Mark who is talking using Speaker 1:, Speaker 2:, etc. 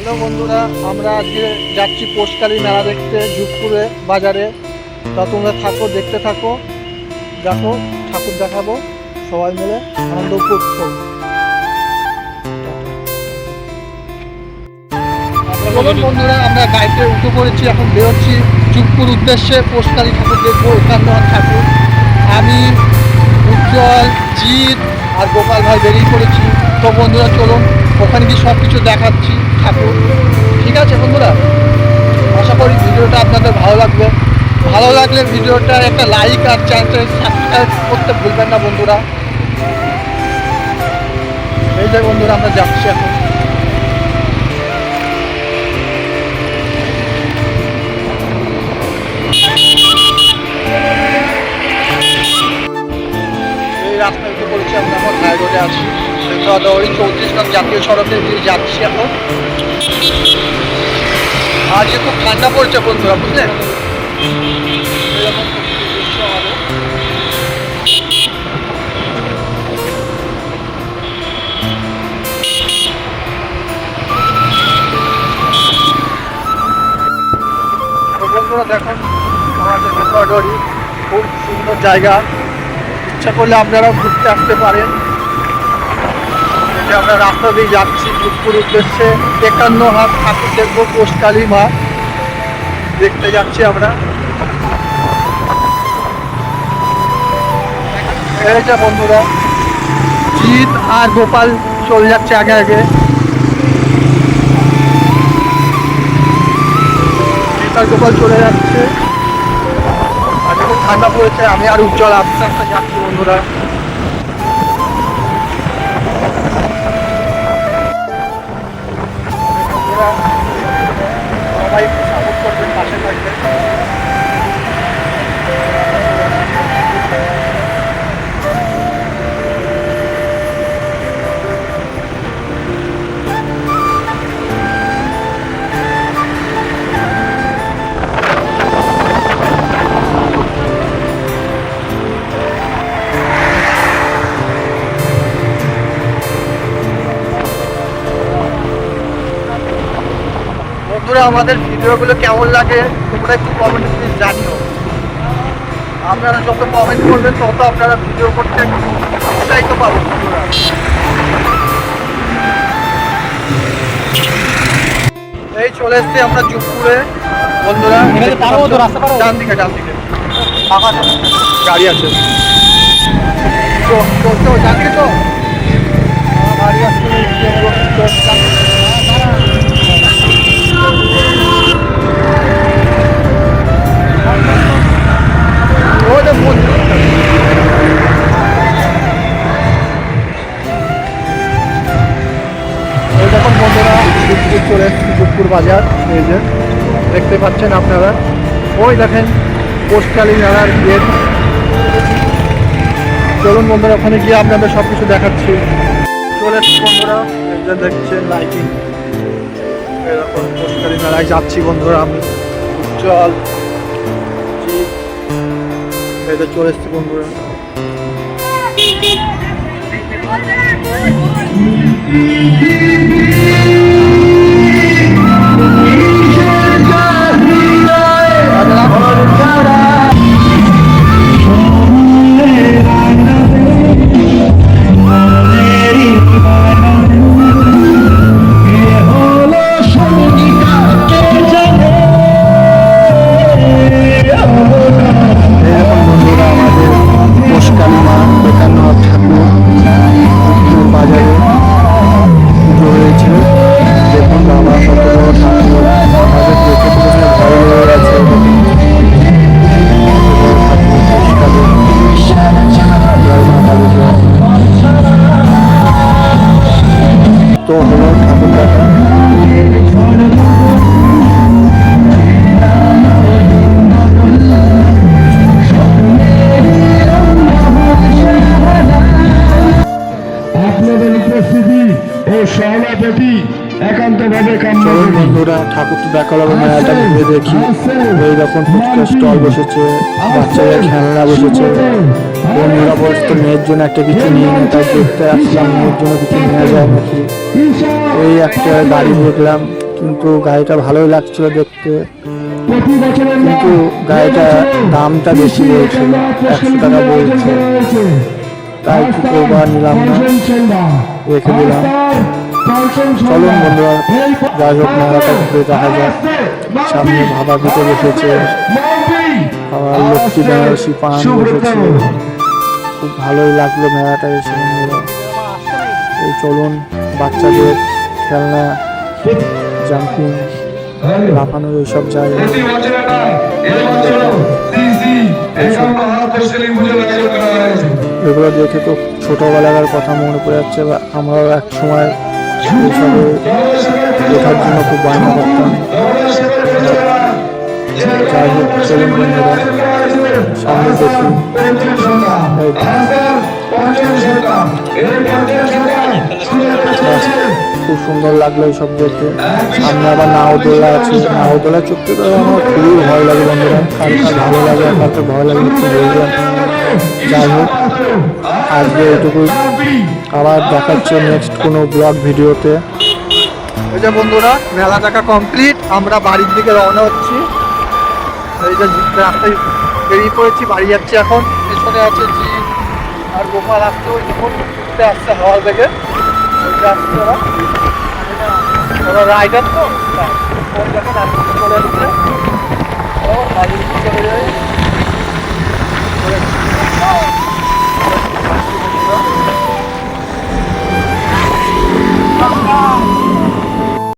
Speaker 1: Hello বন্ধুরা, আমরা আজকে যাচ্ছি পোষকালী মেলা দেখতে যুগপুরে বাজারে। তা তোমরা থাকো, দেখতে থাকো। দেখো, ঠাকুর দেখাবো, সবাই মিলে আনন্দ উপভোগ। বন্ধুরা, আমরা গাড়িতে উঠে পড়েছি, এখন বেরোচ্ছি যুগপুর উদ্দেশ্যে পোষকালী ঠাকুর দেখব একান্ন ঠাকুর। আমি, উজ্জ্বল, জিৎ আর গোপাল ভাই বেরিয়ে পড়েছি। তো বন্ধুরা, চলুন ওখানে গিয়ে সব কিছু দেখাচ্ছি ঠাকুর। ঠিক আছে বন্ধুরা? আশা করি ভিডিওটা আপনাদের ভালো লাগবে। ভালো লাগলে ভিডিওটার একটা লাইক আর চ্যানেলটা সাবস্ক্রাইব করতে ভুলবেন না বন্ধুরা। এই যে বন্ধুরা, আমরা যাচ্ছি এখন। এই রাস্তায় উঠে আমরা এখন হাই রোডে আছি। দৌড়ি চৌত্রিশ নং জাতীয় সড়কে দিয়ে যাচ্ছি এখন। আজকে খুব ঠান্ডা পড়ছে বন্ধুরা, বুঝলেন? দেখুন, আমাদের খুব সুন্দর জায়গা। ইচ্ছা করলে আপনারাও ঘুরতে আসতে পারেন। যে আমরা রাস্তা দিয়ে যাচ্ছি দুপুর উদ্দেশ্যে, একান্ন হাত ঠাকুর দেখব পোষকালী মা। দেখতে যাচ্ছি আমরা। বন্ধুরা, জিৎ আর গোপাল চলে যাচ্ছে আগে আগে। আর গোপাল চলে যাচ্ছে। খুব ঠান্ডা পড়েছে, আমি আর উজ্জ্বল আস্তে আস্তে যাচ্ছি বন্ধুরা। বন্ধুরা, সবাই সাপোর্ট করবেন পাশে থাকবেন। আমাদের ভিডিওগুলো কেমন লাগে তোমরা একটু কমেন্ট প্লিজ জানিও। আপনারা যত কমেন্ট করবেন তত আপনারা ভিডিও করতে উৎসাহিত পাবেন এই চলে এসছি আমরা যুগপুরে বন্ধুরা? ডান দিকে ডান দিকে গাড়ি আছে। তো তো তো ডান দিকে তো গাড়ি আসছে বাজার, এই যে দেখতে পাচ্ছেন আপনারা। ওই দেখেন পোস্টালি মেলার গেট। চলুন বন্ধুরা, ওখানে গিয়ে আপনাদের সব কিছু দেখাচ্ছি। চলে এসেছি বন্ধুরা যে দেখছেন লাইটিং এরকম পোস্টালি মেলায় যাচ্ছি বন্ধুরা আমি। উজ্জ্বল। যে চলে এসেছি বন্ধুরা। এরকম
Speaker 2: একান্তভাবে কাম্য।
Speaker 1: বন্ধুরা ঠাকুর তো মেলাটা ঘুরে দেখি। এই রকম ফুচকা স্টল বসেছে বাচ্চাদের খেলনা বসেছে। বন্ধুরা মেয়ের জন্য একটা কিছু নিয়ে তাই দেখতে আসলাম মেয়ের জন্য কিছু নিয়ে যায় নাকি এই একটা গাড়ি দেখলাম
Speaker 2: কিন্তু গাড়িটা ভালোই লাগছিল দেখতে। কিন্তু গাড়িটা দামটা বেশি বলছিল একশো টাকা বলছে। তাই কি করব নিলাম না। রেখে দিলাম। চলুন বন্ধুরা, যাই হোক মেলাটা ঘুরে দেখা যাক। সামনে ভাবা পিঠে বসেছে আবার লক্ষ্মী বেনারসি পান বসেছে। খুব ভালোই লাগল মেলাটা এসে এই চলুন, বাচ্চাদের খেলনা, জাম্পিং, লাফানো এইসব
Speaker 3: হয়েছে
Speaker 2: এগুলো দেখে তো ছোটবেলাকার কথা মনে পড়ে যাচ্ছে আমরাও এক সময় এইসবে ওঠার জন্য খুব বায়না করতাম যাই হোক খুব সুন্দর লাগল এইসব দেখতে। সামনে আবার নাওদোলা আছে। নাওদোলা চড়তে তো আমার খুবই ভয় লাগে বন্ধুরা। কার ভালো লাগে কার ভয় লাগে একটু বলবেন যাই হোক, আজকে এইটুকুই আবার দেখাচ্ছে নেক্সট কোনো ব্লগ ভিডিওতে। এই যে বন্ধুরা, মেলা টাকা কমপ্লিট আমরা বাড়ির দিকে রওনা হচ্ছি। এই যে রাস্তায় বেরিয়ে পড়েছি, বাড়ি যাচ্ছি এখন। পেছনে আছে জি আর গোপাল আসছে ওই দেখুন ঘুরতে আসছে হাওয়া থেকে। আসছে ওরা। ওরা রাইডার তো? তাই। ওই দেখেন চলে আসছে।